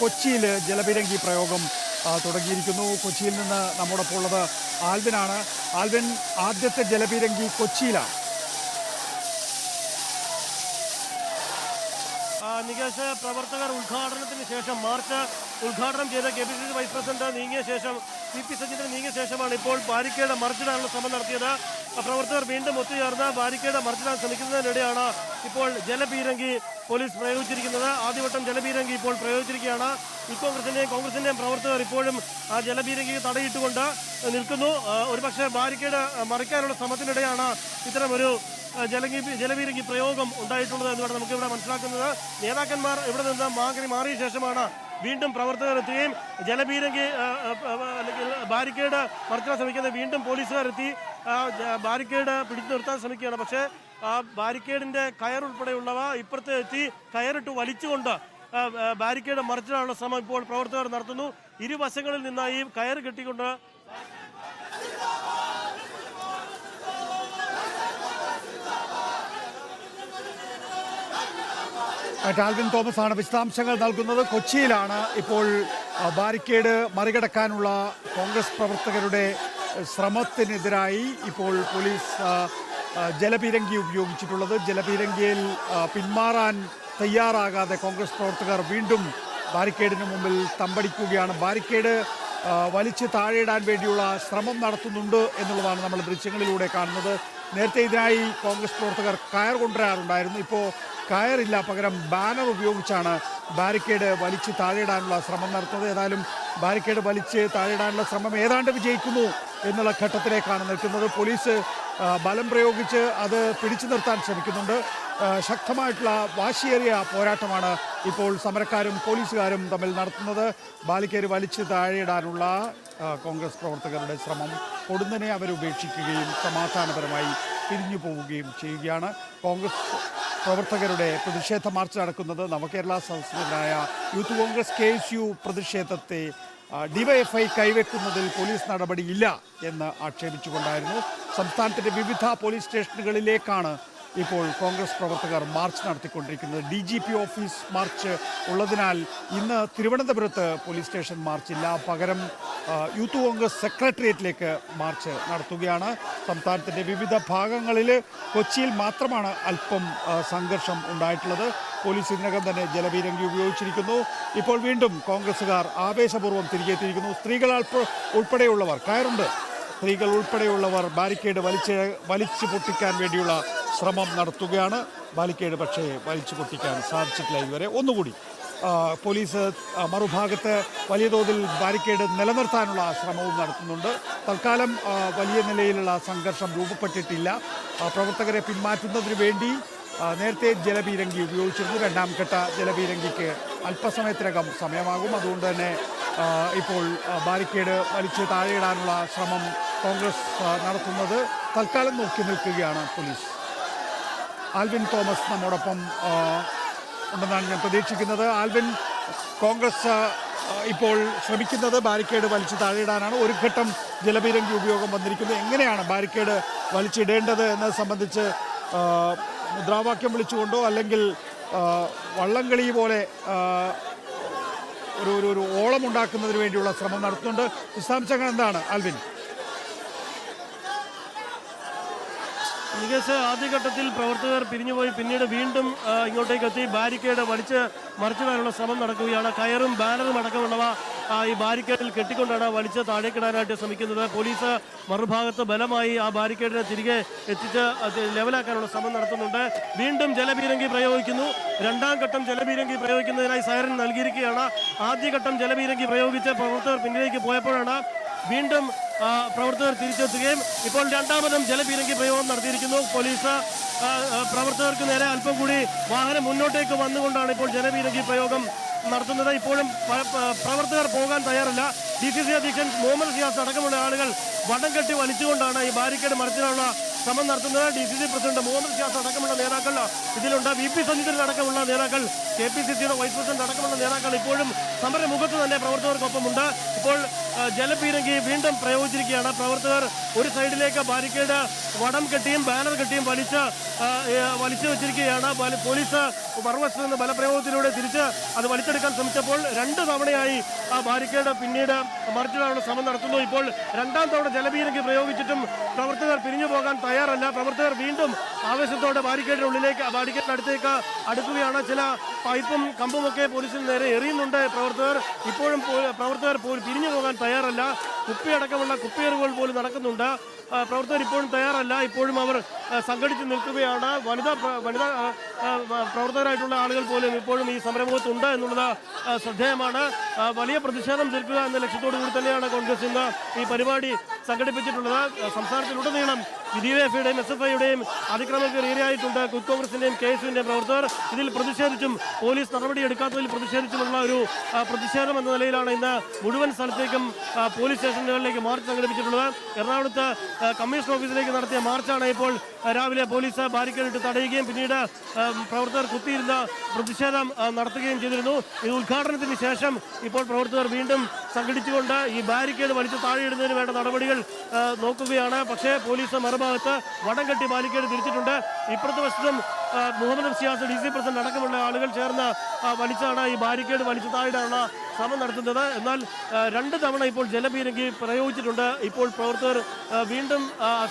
കൊച്ചിയിൽ ജലപീരങ്കി പ്രയോഗം തുടങ്ങിയിരിക്കുന്നു. കൊച്ചിയിൽ നിന്ന് നമ്മോടൊപ്പം ഉള്ളത് ആൽവിനാണ്. ആൽവിൻ ആദ്യത്തെ ജലപീരങ്കി കൊച്ചിയിലാണ്. നികേഷ് പ്രവർത്തകർ ഉദ്ഘാടനത്തിന് ശേഷം മാർച്ച് ഉദ്ഘാടനം ചെയ്ത K P C C vice president നീങ്ങിയ ശേഷം സി പി സജീന്ദ്രൻ നീങ്ങിയ ശേഷമാണ് ഇപ്പോൾ ബാരിക്കേഡ് മറിച്ചിടാനുള്ള ശ്രമം നടത്തിയത്. പ്രവർത്തകർ വീണ്ടും ഒത്തുചേർന്ന് ബാരിക്കേഡ് മറിച്ചിടാൻ ശ്രമിക്കുന്നതിനിടെയാണ് ഇപ്പോൾ ജലപീരങ്കി പോലീസ് പ്രയോഗിച്ചിരിക്കുന്നത്. ആദ്യവട്ടം ജലപീരങ്കി ഇപ്പോൾ പ്രയോഗിച്ചിരിക്കുകയാണ്. ഈ കോൺഗ്രസിന്റെയും പ്രവർത്തകർ ഇപ്പോഴും ആ ജലപീരങ്കി തടയിട്ടുകൊണ്ട് നിൽക്കുന്നു. ഒരുപക്ഷെ ബാരിക്കേഡ് മറിക്കാനുള്ള ശ്രമത്തിനിടെയാണ് ഇത്തരമൊരു ജലകി ജലപീരങ്കി പ്രയോഗം ഉണ്ടായിട്ടുള്ളത് എന്ന് വേണം നമുക്ക് ഇവിടെ മനസ്സിലാക്കുന്നത്. നേതാക്കന്മാർ ഇവിടെ നിന്ന് മാറി മാറിയ ശേഷമാണ് വീണ്ടും പ്രവർത്തകർ എത്തുകയും ജലപീരങ്കി അല്ലെങ്കിൽ ബാരിക്കേഡ് മറിച്ചാൻ ശ്രമിക്കുന്നത് വീണ്ടും പോലീസുകാരെത്തി ബാരിക്കേഡ് പിടിച്ചു നിർത്താൻ ശ്രമിക്കുകയാണ്. പക്ഷേ ആ ബാരിക്കേഡിന്റെ കയറുൾപ്പെടെയുള്ളവ ഇപ്പുറത്ത് എത്തി കയറിട്ട് വലിച്ചുകൊണ്ട് ബാരിക്കേഡ് മറിച്ചിടാനുള്ള ശ്രമം ഇപ്പോൾ പ്രവർത്തകർ നടത്തുന്നു. ഇരുവശങ്ങളിൽ നിന്നായി കയർ കെട്ടിക്കൊണ്ട് ടാൽവിൻ തോമസ് ആണ് വിശദാംശങ്ങൾ നൽകുന്നത്. കൊച്ചിയിലാണ് ഇപ്പോൾ ബാരിക്കേഡ് മറികടക്കാനുള്ള കോൺഗ്രസ് പ്രവർത്തകരുടെ ശ്രമത്തിനെതിരായി ഇപ്പോൾ പോലീസ് ജലപീരങ്കി ഉപയോഗിച്ചിട്ടുള്ളത്. ജലപീരങ്കിയിൽ പിന്മാറാൻ തയ്യാറാകാതെ കോൺഗ്രസ് പ്രവർത്തകർ വീണ്ടും ബാരിക്കേഡിന് മുമ്പിൽ തമ്പടിക്കുകയാണ്. ബാരിക്കേഡ് വലിച്ച് താഴെയിടാൻ വേണ്ടിയുള്ള ശ്രമം നടത്തുന്നുണ്ട് എന്നുള്ളതാണ് നമ്മൾ ദൃശ്യങ്ങളിലൂടെ കാണുന്നത്. നേരത്തെ ഇതിനായി കോൺഗ്രസ് പ്രവർത്തകർ കയർ കൊണ്ടുവരാറുണ്ടായിരുന്നു. ഇപ്പോൾ കയറില്ല. പകരം ബാനർ ഉപയോഗിച്ചാണ് ബാരിക്കേഡ് വലിച്ച് താഴെയിടാനുള്ള ശ്രമം നടത്തുന്നത്. ഏതായാലും ബാരിക്കേഡ് വലിച്ച് താഴെയിടാനുള്ള ശ്രമം ഏതാണ്ട് വിജയിക്കുന്നു എന്നുള്ള ഘട്ടത്തിലേക്കാണ് നിൽക്കുന്നത്. പോലീസ് ബലം പ്രയോഗിച്ച് അത് പിടിച്ചു നിർത്താൻ ശ്രമിക്കുന്നുണ്ട്. ശക്തമായിട്ടുള്ള വാശിയേറിയ പോരാട്ടമാണ് ഇപ്പോൾ സമരക്കാരും പോലീസുകാരും തമ്മിൽ നടത്തുന്നത് ബാലിക്കേര് വലിച്ചു താഴെയിടാനുള്ള കോൺഗ്രസ് പ്രവർത്തകരുടെ ശ്രമം പൊടുന്നനെ അവരുപേക്ഷിക്കുകയും സമാധാനപരമായി പിരിഞ്ഞു പോവുകയും ചെയ്യുകയാണ്. കോൺഗ്രസ് പ്രവർത്തകരുടെ പ്രതിഷേധ മാർച്ച് നടക്കുന്നത് നവകേരള സദസ്യനായ youth Congress K S U പ്രതിഷേധത്തെ ഡിവൈഎഫ്ഐ കൈവെക്കുന്നതിൽ പോലീസ് നടപടിയില്ല എന്ന് ആക്ഷേപിച്ചുകൊണ്ടായിരുന്നു. സംസ്ഥാനത്തിന്റെ വിവിധ പോലീസ് സ്റ്റേഷനുകളിലേക്കാണ് ഇപ്പോൾ കോൺഗ്രസ് പ്രവർത്തകർ മാർച്ച് നടത്തിക്കൊണ്ടിരിക്കുന്നത്. D G P office march ഉള്ളതിനാൽ ഇന്ന് തിരുവനന്തപുരത്ത് പോലീസ് സ്റ്റേഷൻ മാർച്ചില്ല. പകരം യൂത്ത് കോൺഗ്രസ് സെക്രട്ടേറിയറ്റിലേക്ക് മാർച്ച് നടത്തുകയാണ്. സംസ്ഥാനത്തിന്റെ വിവിധ ഭാഗങ്ങളിൽ കൊച്ചിയിൽ മാത്രമാണ് അല്പം സംഘർഷം ഉണ്ടായിട്ടുള്ളത്. പോലീസ് ഇതിനകം തന്നെ ജലപീരങ്കി ഉപയോഗിച്ചിരിക്കുന്നു. ഇപ്പോൾ വീണ്ടും കോൺഗ്രസ്സുകാർ ആവേശപൂർവം തിരികെത്തിയിരിക്കുന്നു സ്ത്രീകൾ ഉൾപ്പെടെയുള്ളവർ കയറുണ്ട്. സ്ത്രീകൾ ഉൾപ്പെടെയുള്ളവർ ബാരിക്കേഡ് വലിച്ച് വലിച്ചു പൊട്ടിക്കാൻ വേണ്ടിയുള്ള ശ്രമം നടത്തുകയാണ്. ബാരിക്കേഡ് പക്ഷേ വലിച്ചു പൊട്ടിക്കാൻ സാധിച്ചിട്ടില്ല ഇതുവരെ. ഒന്നുകൂടി പോലീസ് മറുഭാഗത്ത് വലിയ തോതിൽ ബാരിക്കേഡ് നിലനിർത്താനുള്ള ശ്രമവും നടത്തുന്നുണ്ട്. തൽക്കാലം വലിയ നിലയിലുള്ള സംഘർഷം രൂപപ്പെട്ടിട്ടില്ല. പ്രവർത്തകരെ പിന്മാറ്റുന്നതിന് വേണ്ടി നേരത്തെ ജലപീരങ്കി ഉപയോഗിച്ചിരുന്നു. രണ്ടാം ഘട്ട ജലപീരങ്കിക്ക് അല്പസമയത്തിനകം സമയമാകും. അതുകൊണ്ട് തന്നെ ഇപ്പോൾ ബാരിക്കേഡ് വലിച്ച് താഴെയിടാനുള്ള ശ്രമം കോൺഗ്രസ് നടത്തുന്നത് തൽക്കാലം നോക്കി നിൽക്കുകയാണ് പോലീസ്. ആൽവിൻ തോമസ് നമ്മോടൊപ്പം ഉണ്ടെന്നാണ് ഞാൻ പ്രതീക്ഷിക്കുന്നത്. ആൽവിൻ കോൺഗ്രസ് ഇപ്പോൾ ശ്രമിക്കുന്നത് ബാരിക്കേഡ് വലിച്ചു താഴെയിടാനാണ്. ഒരു ഘട്ടം ജലപീരങ്കി ഉപയോഗം വന്നിരിക്കുന്നു. എങ്ങനെയാണ് ബാരിക്കേഡ് വലിച്ചിടേണ്ടത് എന്നത് സംബന്ധിച്ച് മുദ്രാവാക്യം വിളിച്ചുകൊണ്ടോ അല്ലെങ്കിൽ വള്ളംകളി പോലെ ഒരു ഒരു ഓളം ഉണ്ടാക്കുന്നതിന് വേണ്ടിയുള്ള ശ്രമം നടത്തുന്നുണ്ട്. വിശദാംശങ്ങൾ എന്താണ് ആൽവിൻ? മികച്ച ആദ്യഘട്ടത്തിൽ പ്രവർത്തകർ പിരിഞ്ഞുപോയി. പിന്നീട് വീണ്ടും ഇങ്ങോട്ടേക്ക് എത്തി ബാരിക്കേഡ് വലിച്ച് മറിച്ചിടാനുള്ള ശ്രമം നടക്കുകയാണ്. കയറും ബാനറും അടക്കമുള്ളവ ഈ ബാരിക്കേഡിൽ കെട്ടിക്കൊണ്ടാണ് വലിച്ച് താഴേക്കിടാനായിട്ട് ശ്രമിക്കുന്നത്. പോലീസ് മറുഭാഗത്ത് ബലമായി ആ ബാരിക്കേഡിനെ തിരികെ എത്തിച്ച് ലെവലാക്കാനുള്ള ശ്രമം നടത്തുന്നുണ്ട്. വീണ്ടും ജലപീരങ്കി പ്രയോഗിക്കുന്നു. രണ്ടാം ഘട്ടം ജലപീരങ്കി പ്രയോഗിക്കുന്നതിനായി സൈറൻ നൽകിയിരിക്കുകയാണ്. ആദ്യഘട്ടം ജലപീരങ്കി പ്രയോഗിച്ച് പ്രവർത്തകർ പിന്നിലേക്ക് പോയപ്പോഴാണ് വീണ്ടും പ്രവർത്തകർ തിരിച്ചെത്തുകയും ഇപ്പോൾ രണ്ടാമതും ജലപീരങ്കി പ്രയോഗം നടത്തിയിരിക്കുന്നു. പോലീസ് പ്രവർത്തകർക്ക് നേരെ അല്പം കൂടി വാഹനം മുന്നോട്ടേക്ക് വന്നുകൊണ്ടാണ് ഇപ്പോൾ ജലപീരങ്കി പ്രയോഗം നടത്തുന്നത്. ഇപ്പോഴും പ്രവർത്തകർ പോകാൻ തയ്യാറല്ല. ഡി സി സി അധ്യക്ഷൻ മുഹമ്മദ് സിയാസ് അടക്കമുള്ള ആളുകൾ വടം കെട്ടി വലിച്ചുകൊണ്ടാണ് ഈ ബാരിക്കേഡ് മറിച്ചിടാനുള്ള ശ്രമം നടത്തുന്നത് D C C president Muhammad Shiyas അടക്കമുള്ള നേതാക്കൾ ഇതിലുണ്ട് വി പി സഞ്ജിതൻ അടക്കമുള്ള നേതാക്കൾ കെ പി സി സിയുടെ വൈസ് പ്രസിഡന്റ് അടക്കമുള്ള നേതാക്കൾ ഇപ്പോഴും സമരമുഖത്ത് തന്നെ പ്രവർത്തകർക്കൊപ്പമുണ്ട്. ഇപ്പോൾ ജലപീരങ്കി വീണ്ടും പ്രയോഗിച്ചിരിക്കുകയാണ്. പ്രവർത്തകർ ഒരു സൈഡിലേക്ക് ബാരിക്കേഡ് വടം കെട്ടിയും ബാനർ കെട്ടിയും വലിച്ച് വലിച്ചു വെച്ചിരിക്കുകയാണ്. പോലീസ് മറുവശത്ത് നിന്ന് ബലപ്രയോഗത്തിലൂടെ തിരിച്ച് അത് വലിച്ചെടുക്കാൻ ശ്രമിച്ചപ്പോൾ രണ്ട് തവണയായി ആ ബാരിക്കേഡ് പിന്നീട് മറിച്ചിടാനുള്ള ശ്രമം നടത്തുന്നു. ഇപ്പോൾ രണ്ടാം തവണ ജലപീരങ്കി പ്രയോഗിച്ചിട്ടും പ്രവർത്തകർ പിരിഞ്ഞു പോകാൻ തയ്യാറല്ല. പ്രവർത്തകർ വീണ്ടും ആവേശത്തോടെ ബാരിക്കേഡിനുള്ളിലേക്ക് ബാരിക്കേഡിനടുത്തേക്ക് അടുക്കുകയാണ്. ചില പൈപ്പും കമ്പുമൊക്കെ പോലീസിന് നേരെ എറിയുന്നുണ്ട്. പ്രവർത്തകർ ഇപ്പോഴും പ്രവർത്തകർ പിരിഞ്ഞു പോകാൻ തയ്യാറല്ല. കുപ്പിയടക്കമുള്ള കുപ്പിയറുകൾ പോലും നടക്കുന്നുണ്ട്. പ്രവർത്തകർ ഇപ്പോഴും തയ്യാറല്ല. ഇപ്പോഴും അവർ സംഘടിച്ച് നിൽക്കുകയാണ്. വനിതാ വനിതാ പ്രവർത്തകരായിട്ടുള്ള ആളുകൾ പോലും ഇപ്പോഴും ഈ സമരമുഖത്തുണ്ട് എന്നുള്ളത് ശ്രദ്ധേയമാണ്. വലിയ പ്രതിഷേധം തീർക്കുക എന്ന ലക്ഷ്യത്തോടു കൂടി തന്നെയാണ് കോൺഗ്രസ് ഇന്ന് ഈ പരിപാടി സംഘടിപ്പിച്ചിട്ടുള്ളത്. സംസ്ഥാനത്തിലുടനീളം ഐയുടെയും എസ് എഫ് ഐയുടെയും അതിക്രമത്തിൽ ഏരിയായിട്ടുണ്ട് കുത്ത് കോൺഗ്രസിന്റെയും കെ എസ് യുവിന്റെയും പ്രവർത്തകർ. ഇതിൽ പ്രതിഷേധിച്ചും പോലീസ് നടപടി എടുക്കാത്തതിൽ പ്രതിഷേധിച്ചുമുള്ള ഒരു പ്രതിഷേധം എന്ന നിലയിലാണ് ഇന്ന് മുഴുവൻ സ്ഥലത്തേക്കും പോലീസ് പോലീസ് സ്റ്റേഷനുകളിലേക്ക് മാർച്ച് സംഘടിപ്പിച്ചിട്ടുള്ളത്. എറണാകുളത്ത് കമ്മീഷൻ ഓഫീസിലേക്ക് നടത്തിയ മാർച്ചാണ് ഇപ്പോൾ രാവിലെ പോലീസ് ബാരിക്കേഡിട്ട് തടയുകയും പിന്നീട് പ്രവർത്തകർ കുത്തിയിരുന്ന പ്രതിഷേധം നടത്തുകയും ചെയ്തിരുന്നു. ഈ ഉദ്ഘാടനത്തിന് ശേഷം ഇപ്പോൾ പ്രവർത്തകർ വീണ്ടും സംഘടിച്ചുകൊണ്ട് ഈ ബാരിക്കേഡ് വലിച്ചു താഴെയിടുന്നതിന് വേണ്ട നടപടികൾ നോക്കുകയാണ്. പക്ഷേ പോലീസ് മറുഭാഗത്ത് വടം കെട്ടി ബാരിക്കേഡ് തിരിച്ചിട്ടുണ്ട്. ഇപ്പുറത്തെ വശത്തും Muhammad Siyas D C president അടക്കമുള്ള ആളുകൾ ചേർന്ന് വലിച്ചാണ് ഈ ബാരിക്കേഡ് വലിച്ചു താഴെയാണ് ശ്രമം നടത്തുന്നത്. എന്നാൽ രണ്ട് തവണ ഇപ്പോൾ ജലപീരങ്കി പ്രയോഗിച്ചിട്ടുണ്ട്. ഇപ്പോൾ പ്രവർത്തകർ വീണ്ടും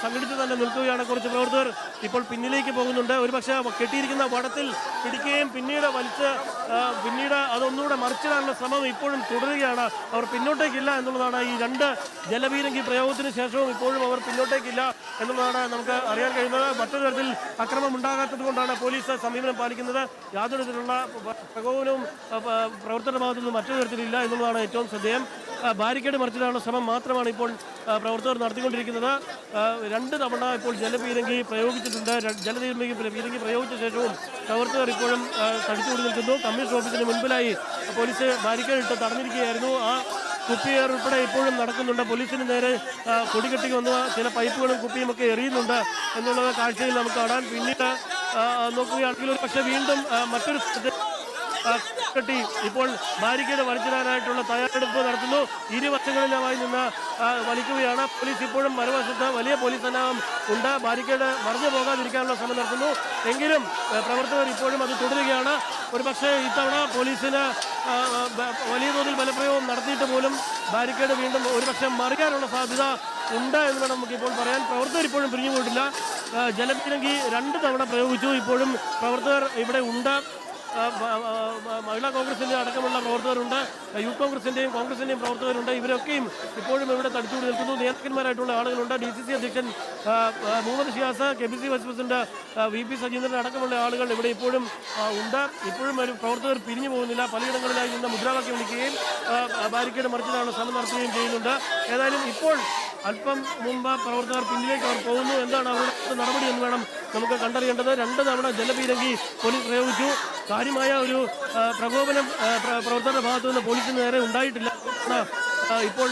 സംഘടിച്ച് തന്നെ നിൽക്കുകയാണ് കുറച്ച് പ്രവർത്തകർ. ഇപ്പോൾ പിന്നിലേക്ക് പോകുന്നുണ്ട്. ഒരുപക്ഷെ കെട്ടിയിരിക്കുന്ന വടത്തിൽ പിടിക്കുകയും പിന്നീട് വലിച്ച് പിന്നീട് അതൊന്നുകൂടെ മറിച്ചിടാനുള്ള ശ്രമം ഇപ്പോഴും തുടരുകയാണ്. അവർ പിന്നോട്ടേക്കില്ല എന്നുള്ളതാണ് ഈ രണ്ട് ജലപീരങ്കി പ്രയോഗത്തിന് ശേഷവും ഇപ്പോഴും അവർ പിന്നോട്ടേക്കില്ല എന്നുള്ളതാണ് നമുക്ക് അറിയാൻ കഴിയുന്നത്. മറ്റൊരു തരത്തിൽ അക്രമം ഉണ്ടാകാത്തത് കൊണ്ടാണ് പോലീസ് സമീപനം പാലിക്കുന്നത്. യാതൊരു തരത്തിലുള്ള പ്രകോപനവും പ്രവർത്തന ഭാഗത്തു നിന്ന് മറ്റൊരു തരത്തിലില്ല എന്നുള്ളതാണ് ഏറ്റവും ശ്രദ്ധേയം. ബാരിക്കേഡ് മറിച്ചിടാനുള്ള ശ്രമം മാത്രമാണ് ഇപ്പോൾ പ്രവർത്തകർ നടത്തിക്കൊണ്ടിരിക്കുന്നത്. രണ്ട് തവണ ഇപ്പോൾ ജലപീരങ്കി പ്രയോഗിച്ചിട്ടുണ്ട്. ജലതീരങ്കി പീരങ്കി പ്രയോഗിച്ച ശേഷവും പ്രവർത്തകർ ഇപ്പോഴും തടിച്ചുകൂടി നിൽക്കുന്നു. കമ്മീഷൻ ഓഫീസിന് മുൻപിലായി പോലീസ് ബാരിക്കേഡ് ഇട്ട് തടഞ്ഞിരിക്കുകയായിരുന്നു. ആ കുപ്പിയേർ ഉൾപ്പെടെ ഇപ്പോഴും നടക്കുന്നുണ്ട്. പോലീസിന് നേരെ കൊടികെട്ടി വന്ന ചില പൈപ്പുകളും കുപ്പിയും ഒക്കെ എറിയുന്നുണ്ട് എന്നുള്ളത് കാഴ്ചയിൽ നമുക്ക് കാണാൻ പിന്നീട് നോക്കുകയാണെങ്കിൽ ഒരു പക്ഷേ വീണ്ടും മറ്റൊരു കെട്ടി. ഇപ്പോൾ ബാരിക്കേഡ് വലിച്ചിടാനായിട്ടുള്ള തയ്യാറെടുപ്പ് നടത്തുന്നു. ഇരുവശങ്ങളിലുമായി നിന്ന് വലിക്കുകയാണ്. പോലീസ് ഇപ്പോഴും മറുവശത്ത് വലിയ പോലീസ് സന്നാഹം ഉണ്ട്. ബാരിക്കേഡ് മറിഞ്ഞു പോകാതിരിക്കാനുള്ള ശ്രമം നടത്തുന്നു. എങ്കിലും പ്രവർത്തകർ ഇപ്പോഴും അത് തുടരുകയാണ്. ഒരുപക്ഷെ ഇത്തവണ പോലീസിന് വലിയ തോതിൽ ബലപ്രയോഗം നടത്തിയിട്ട് പോലും ബാരിക്കേഡ് വീണ്ടും ഒരുപക്ഷെ മറിയാനുള്ള സാധ്യത ഉണ്ട് എന്ന് വേണം നമുക്കിപ്പോൾ പറയാൻ. പ്രവർത്തകർ ഇപ്പോഴും പിരിഞ്ഞു പോയിട്ടില്ല ജലപീരങ്കി രണ്ട് തവണ പ്രയോഗിച്ചു. ഇപ്പോഴും പ്രവർത്തകർ ഇവിടെ ഉണ്ട്. മഹിളാ കോൺഗ്രസിന്റെ അടക്കമുള്ള പ്രവർത്തകരുണ്ട് യൂത്ത് കോൺഗ്രസിന്റെയും കോൺഗ്രസിന്റെയും പ്രവർത്തകരുണ്ട്. ഇവരൊക്കെയും ഇപ്പോഴും ഇവിടെ തടിച്ചുകൂടി നിൽക്കുന്നു. നേതാക്കന്മാരായിട്ടുള്ള ആളുകളുണ്ട്. ഡി സി സി അധ്യക്ഷൻ Muhammad Shiyas K P C vice president V P Sajeendran അടക്കമുള്ള ആളുകൾ ഇവിടെ ഇപ്പോഴും ഉണ്ട്. ഇപ്പോഴും ഒരു പ്രവർത്തകർ പിരിഞ്ഞു പോകുന്നില്ല. പലയിടങ്ങളിലായി നിന്ന് മുദ്രാവാക്യം വിളിക്കുകയും ബാരിക്കേഡ് മറിച്ചിടാനുള്ള ശ്രമം നടത്തുകയും ചെയ്യുന്നുണ്ട്. ഏതായാലും ഇപ്പോൾ അല്പം മുമ്പ് പ്രവർത്തകർ പിന്നിലേക്ക് അവർ പോകുന്നു. എന്താണ് അവരുടെ നടപടി എന്ന് വേണം നമുക്ക് കണ്ടറിയേണ്ടത്? രണ്ട് തവണ ജലപീരങ്കി പോലീസ് പ്രയോഗിച്ചു. കാര്യമായ ഒരു പ്രകോപനം പ്രവർത്തകരുടെ ഭാഗത്തു നിന്ന് പോലീസിന് നേരെ ഉണ്ടായിട്ടില്ല. ഇപ്പോൾ